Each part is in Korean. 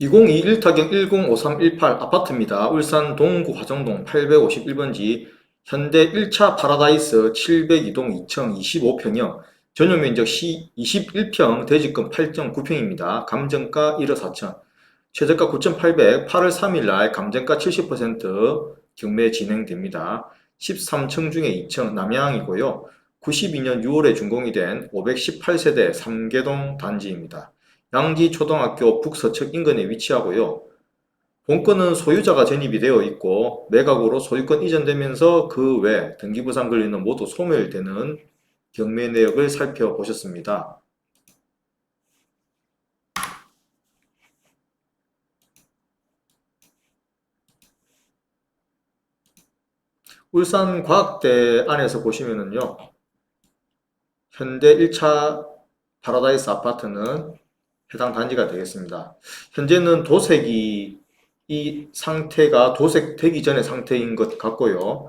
2022 1 타경 105318 아파트입니다. 울산 동구 화정동 851번지 현대 1차 파라다이스 702동 2025평형 전용 면적 21평 대지권 8.9평입니다. 감정가 1억 4천 최저가 9,800 8월 3일 날 감정가 70% 경매 진행됩니다. 13층 중에 2층 남양이고요. 92년 6월에 준공이 된 518세대 3개동 단지입니다. 양지 초등학교 북서측 인근에 위치하고요. 본건은 소유자가 전입이 되어 있고 매각으로 소유권 이전되면서 그 외 등기부상 권리는 모두 소멸되는 경매 내역을 살펴보셨습니다. 울산과학대 안에서 보시면은요. 현대 1차 파라다이스 아파트는 해당 단지가 되겠습니다. 현재는 도색이 이 상태가 도색되기 전의 상태인 것 같고요.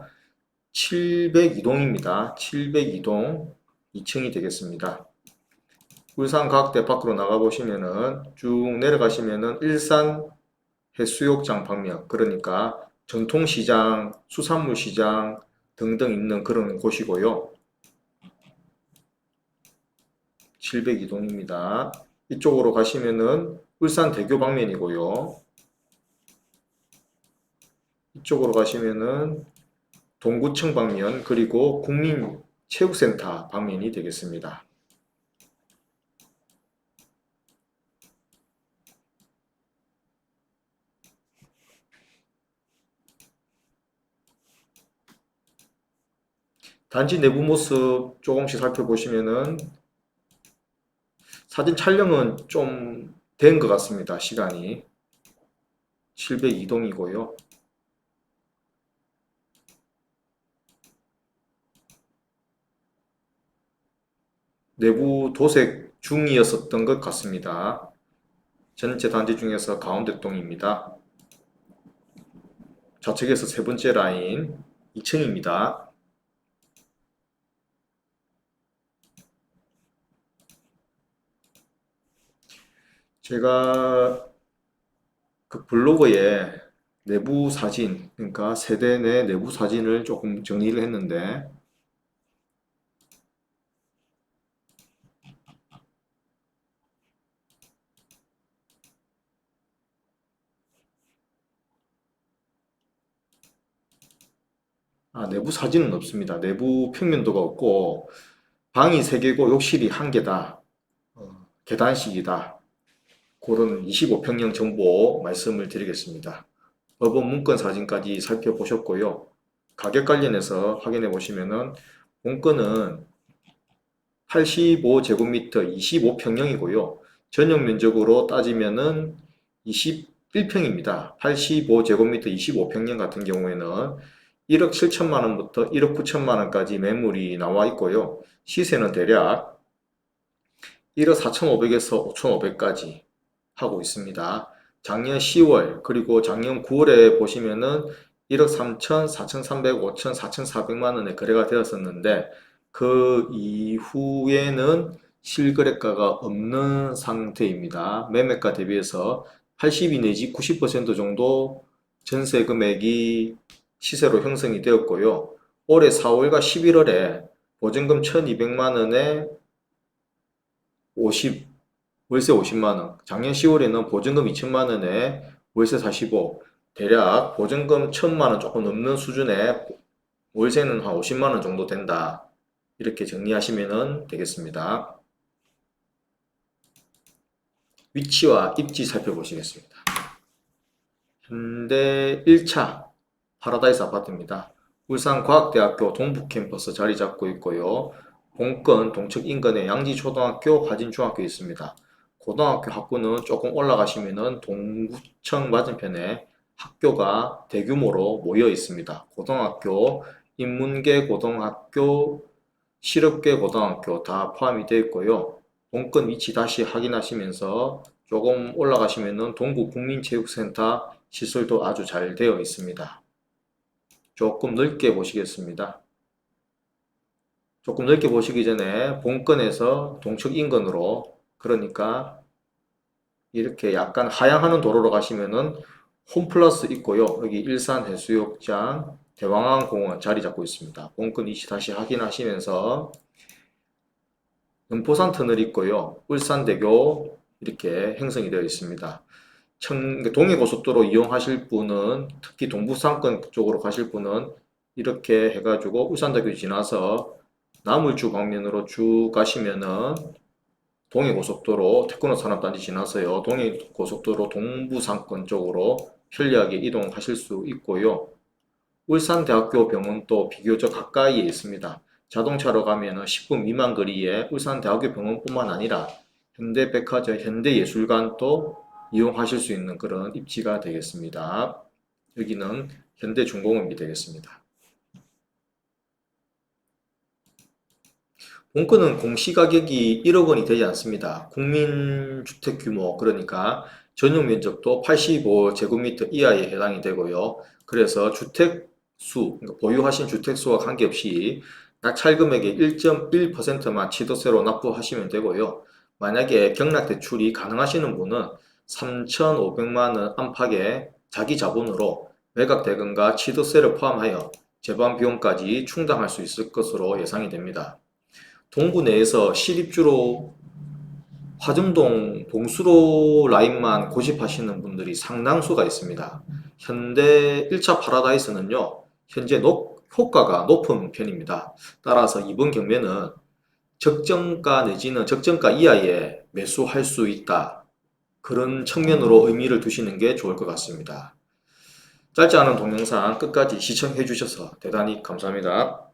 702동입니다. 702동 2층이 되겠습니다. 울산과학대 밖으로 나가보시면은 쭉 내려가시면은 일산 해수욕장 방면 그러니까 전통시장, 수산물시장 등등 있는 그런 곳이고요. 702동입니다. 이쪽으로 가시면은 울산 대교 방면이고요. 이쪽으로 가시면은 동구청 방면 그리고 국민체육센터 방면이 되겠습니다. 단지 내부 모습 조금씩 살펴보시면은 사진 촬영은 좀 된 것 같습니다. 시간이 702동이고요. 내부 도색 중이었었던 것 같습니다. 전체 단지 중에서 가운데 동입니다. 좌측에서 세 번째 라인 2층입니다. 제가 그 블로그에 내부 사진, 그러니까 세대 내 내부 사진을 조금 정리를 했는데, 아, 내부 사진은 없습니다. 내부 평면도가 없고, 방이 3개고 욕실이 1개다. 어, 계단식이다. 그런 25평형 정보 말씀을 드리겠습니다. 법원 문건 사진까지 살펴보셨고요. 가격 관련해서 확인해 보시면은 본건은 85제곱미터 25평형이고요. 전용 면적으로 따지면은 21평입니다. 85제곱미터 25평형 같은 경우에는 1억 7천만 원부터 1억 9천만 원까지 매물이 나와 있고요. 시세는 대략 1억 4,500에서 5,500까지 하고 있습니다. 작년 10월 그리고 작년 9월에 보시면은 1억 3천, 4,300, 5천, 4,400만 원에 거래가 되었었는데 그 이후에는 실거래가가 없는 상태입니다. 매매가 대비해서 82 내지 90% 정도 전세 금액이 시세로 형성이 되었고요. 올해 4월과 11월에 보증금 1200만 원에 50 월세 50만원, 작년 10월에는 보증금 2천만원에 월세 45, 대략 보증금 1000만원 조금 넘는 수준에 월세는 한 50만원 정도 된다. 이렇게 정리하시면 되겠습니다. 위치와 입지 살펴보시겠습니다. 현대 1차 파라다이스 아파트입니다. 울산과학대학교 동북캠퍼스 자리 잡고 있고요. 본건 동측 인근에 양지초등학교, 화진중학교 있습니다. 고등학교 학구는 조금 올라가시면은 동구청 맞은편에 학교가 대규모로 모여 있습니다. 고등학교, 인문계 고등학교, 실업계 고등학교 다 포함이 되어 있고요. 본건 위치 다시 확인하시면서 조금 올라가시면은 동구 국민체육센터 시설도 아주 잘 되어 있습니다. 조금 넓게 보시겠습니다. 조금 넓게 보시기 전에 본건에서 동측 인근으로 그러니까 이렇게 약간 하향하는 도로로 가시면은 홈플러스 있고요. 여기 일산 해수욕장, 대왕항 공원 자리 잡고 있습니다. 본건 이시 다시 확인하시면서 연포산 터널 있고요. 울산대교 이렇게 형성이 되어 있습니다. 청, 동해고속도로 이용하실 분은 특히 동부상권 쪽으로 가실 분은 이렇게 해가지고 울산대교 지나서 나물주 방면으로 쭉 가시면은 동해고속도로 태권도 산업단지 지나서요. 동해고속도로 동부상권 쪽으로 편리하게 이동하실 수 있고요. 울산대학교 병원도 비교적 가까이에 있습니다. 자동차로 가면은 10분 미만 거리에 울산대학교 병원뿐만 아니라 현대백화점, 현대예술관도 이용하실 수 있는 그런 입지가 되겠습니다. 여기는 현대중공업이 되겠습니다. 본건은 공시가격이 1억 원이 되지 않습니다. 국민주택 규모, 그러니까 전용 면적도 85제곱미터 이하에 해당이 되고요. 그래서 주택수, 그러니까 보유하신 주택수와 관계없이 낙찰 금액의 1.1%만 취득세로 납부하시면 되고요. 만약에 경락 대출이 가능하시는 분은 3,500만 원 안팎의 자기 자본으로 매각 대금과 취득세를 포함하여 재반 비용까지 충당할 수 있을 것으로 예상이 됩니다. 동구 내에서 시립주로 화정동 동수로 라인만 고집하시는 분들이 상당수가 있습니다. 현대 1차 파라다이스는요, 현재 높- 효과가 높은 편입니다. 따라서 이번 경매는 적정가 내지는 적정가 이하에 매수할 수 있다. 그런 측면으로 의미를 두시는 게 좋을 것 같습니다. 짧지 않은 동영상 끝까지 시청해 주셔서 대단히 감사합니다.